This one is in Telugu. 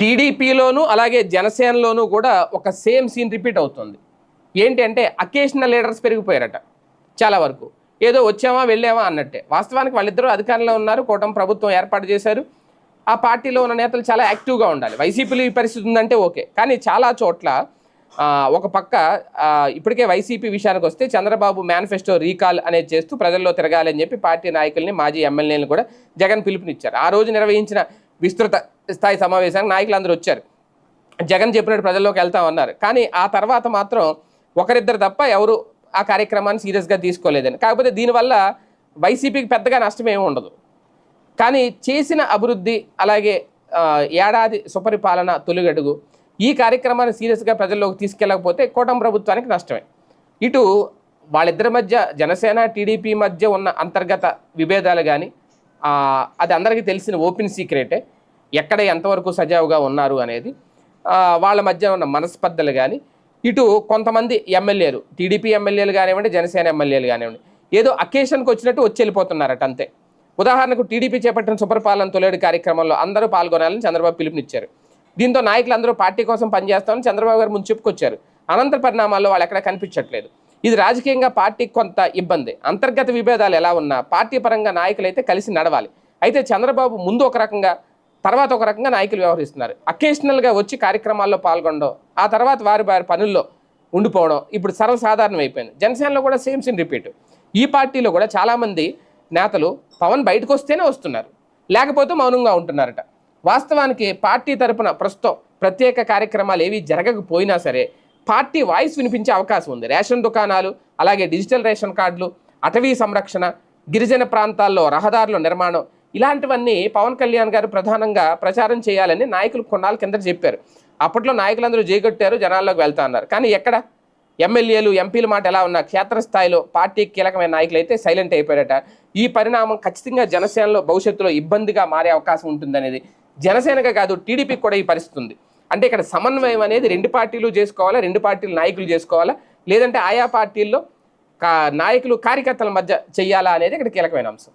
టీడీపీలోను అలాగే జనసేనలోనూ కూడా ఒక సేమ్ సీన్ రిపీట్ అవుతుంది. ఏంటి అంటే అకేషనల్ లీడర్స్ పెరిగిపోయారట చాలా వరకు. ఏదో వచ్చామా వెళ్ళామా అన్నట్టే. వాస్తవానికి వాళ్ళిద్దరూ అధికారంలో ఉన్నారు కూటమి ప్రభుత్వం ఏర్పాటు చేశారు. ఆ పార్టీలో ఉన్న నేతలు చాలా యాక్టివ్గా ఉండాలి. వైసీపీలో ఈ పరిస్థితి ఉందంటే ఓకే. కానీ చాలా చోట్ల ఒక పక్క ఇప్పటికే వైసీపీ విషయానికి వస్తే చంద్రబాబు మేనిఫెస్టో రీకాల్ అనేది చేస్తూ ప్రజల్లో తిరగాలని చెప్పి పార్టీ నాయకుల్ని మాజీ ఎమ్మెల్యేలను కూడా జగన్ పిలుపునిచ్చారు. ఆ రోజు నిర్వహించిన విస్తృత స్థాయి సమావేశానికి నాయకులందరూ వచ్చారు. జగన్ చెప్పినట్టు ప్రజల్లోకి వెళ్తామన్నారు కానీ ఆ తర్వాత మాత్రం ఒకరిద్దరు తప్ప ఎవరు ఆ కార్యక్రమాన్ని సీరియస్గా తీసుకోలేదని. కాకపోతే దీనివల్ల వైసీపీకి పెద్దగా నష్టం ఏమి ఉండదు. కానీ చేసిన అభివృద్ధి అలాగే ఏడాది సుపరిపాలన తొలిగడుగు ఈ కార్యక్రమాన్ని సీరియస్గా ప్రజల్లోకి తీసుకెళ్ళకపోతే కూటమి ప్రభుత్వానికి నష్టమే. ఇటు వాళ్ళిద్దరి మధ్య జనసేన టీడీపీ మధ్య ఉన్న అంతర్గత విభేదాలు కానీ అది అందరికీ తెలిసిన ఓపెన్ సీక్రెటే. ఎక్కడ ఎంతవరకు సజావుగా ఉన్నారు అనేది వాళ్ళ మధ్య ఉన్న మనస్పర్ధలు కానీ ఇటు కొంతమంది ఎమ్మెల్యేలు టీడీపీ ఎమ్మెల్యేలు కానివ్వండి జనసేన ఎమ్మెల్యేలు కానివ్వండి ఏదో అకేషన్కి వచ్చినట్టు వచ్చి వెళ్ళిపోతున్నారట అంతే. ఉదాహరణకు టీడీపీ చేపట్టిన సుపరిపాలన తొలేడు కార్యక్రమంలో అందరూ పాల్గొనాలని చంద్రబాబు పిలుపునిచ్చారు. దీంతో నాయకులందరూ పార్టీ కోసం పనిచేస్తామని చంద్రబాబు గారు ముందు చెప్పుకొచ్చారు. అనంతర పరిణామాల్లో వాళ్ళు ఎక్కడ కనిపించట్లేదు. ఇది రాజకీయంగా పార్టీకి కొంత ఇబ్బంది. అంతర్గత విభేదాలు ఎలా ఉన్నా పార్టీ పరంగా నాయకులు అయితే కలిసి నడవాలి. అయితే చంద్రబాబు ముందు ఒక రకంగా తర్వాత ఒక రకంగా నాయకులు వ్యవహరిస్తున్నారు. అకేషనల్గా వచ్చి కార్యక్రమాల్లో పాల్గొనడం ఆ తర్వాత వారి వారి పనుల్లో ఉండిపోవడం ఇప్పుడు సర్వసాధారణం అయిపోయింది. జనసేనలో కూడా సేమ్ సిన్ రిపీట్. ఈ పార్టీలో కూడా చాలామంది నేతలు పవన్ బయటకు వస్తేనే వస్తున్నారు. లేకపోతే మౌనంగా ఉంటున్నారట. వాస్తవానికి పార్టీ తరపున ప్రస్తుతం ప్రత్యేక కార్యక్రమాలు ఏవి జరగకపోయినా సరే పార్టీ వాయిస్ వినిపించే అవకాశం ఉంది. రేషన్ దుకాణాలు అలాగే డిజిటల్ రేషన్ కార్డులు అటవీ సంరక్షణ గిరిజన ప్రాంతాల్లో రహదారుల నిర్మాణం ఇలాంటివన్నీ పవన్ కళ్యాణ్ గారు ప్రధానంగా ప్రచారం చేయాలని నాయకులు కొన్నాళ్ళ కింద చెప్పారు. అప్పట్లో నాయకులందరూ జేగొట్టారు జనాల్లోకి వెళ్తా అన్నారు. కానీ ఎక్కడ? ఎమ్మెల్యేలు ఎంపీల మాట ఎలా ఉన్నా క్షేత్రస్థాయిలో పార్టీ కీలకమైన నాయకులు అయితే సైలెంట్ అయిపోయారట. ఈ పరిణామం ఖచ్చితంగా జనసేనలో భవిష్యత్తులో ఇబ్బందిగా మారే అవకాశం ఉంటుందనేది. జనసేనగా కాదు టీడీపీకి కూడా ఈ పరిస్థితి ఉంది. అంటే ఇక్కడ సమన్వయం అనేది రెండు పార్టీలు చేసుకోవాలా రెండు పార్టీలు నాయకులు చేసుకోవాలా? లేదంటే ఆయా పార్టీల్లో కా నాయకులు కార్యకర్తల మధ్య చేయాలా అనేది ఇక్కడ కీలకమైన అంశం.